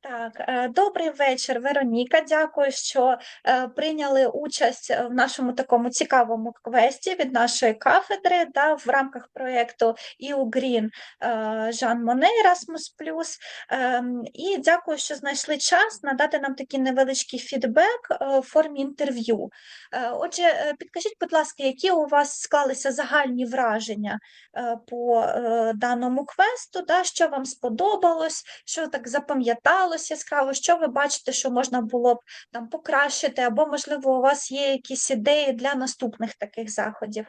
Так, е, добрий вечір, Вероніка. Дякую, що е, прийняли участь в нашому такому цікавому квесті від нашої кафедри да, в рамках проєкту Green е, Жан Моне Erasmus+. Ем, І дякую, що знайшли час надати нам такий невеличкий фідбек в формі інтерв'ю. Отже, підкажіть, будь ласка, які у вас склалися загальні враження по даному квесту, да, що вам сподобалось, що так запам'яталось яскраво, що ви бачите, що можна було б там покращити, або, можливо, у вас є якісь ідеї для наступних таких заходів?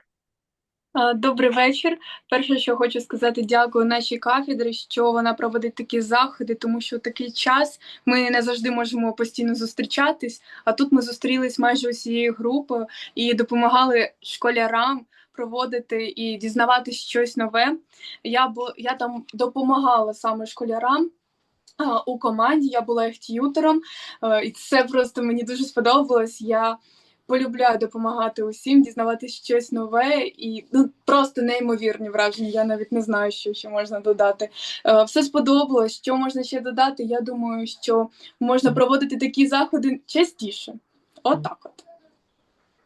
Добрий вечір. Перше, що хочу сказати, дякую нашій кафедрі, що вона проводить такі заходи, тому що в такий час ми не завжди можемо постійно зустрічатись. А тут ми зустрілись майже усією групою і допомагали школярам проводити і дізнаватись щось нове. Я бу- я там допомагала саме школярам. У команді я була їх т'ютером, е, і це просто мені дуже сподобалось. Я полюбляю допомагати усім, дізнаватися щось нове і ну просто неймовірні враження. Я навіть не знаю, що ще можна додати. Е, Все сподобалось. Що можна ще додати? Я думаю, що можна проводити такі заходи частіше. Отак от.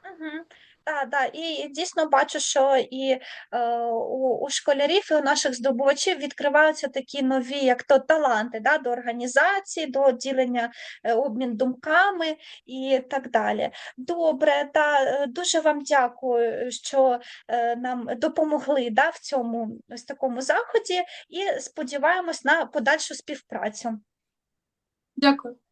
Угу. Так, да. І дійсно бачу, що і е, у, у школярів, і у наших здобувачів відкриваються такі нові, як то таланти, да, до організації, до ділення е, обмін думками і так далі. Добре, та е, дуже вам дякую, що е, нам допомогли да, в цьому ось такому заході, і сподіваємось на подальшу співпрацю. Дякую.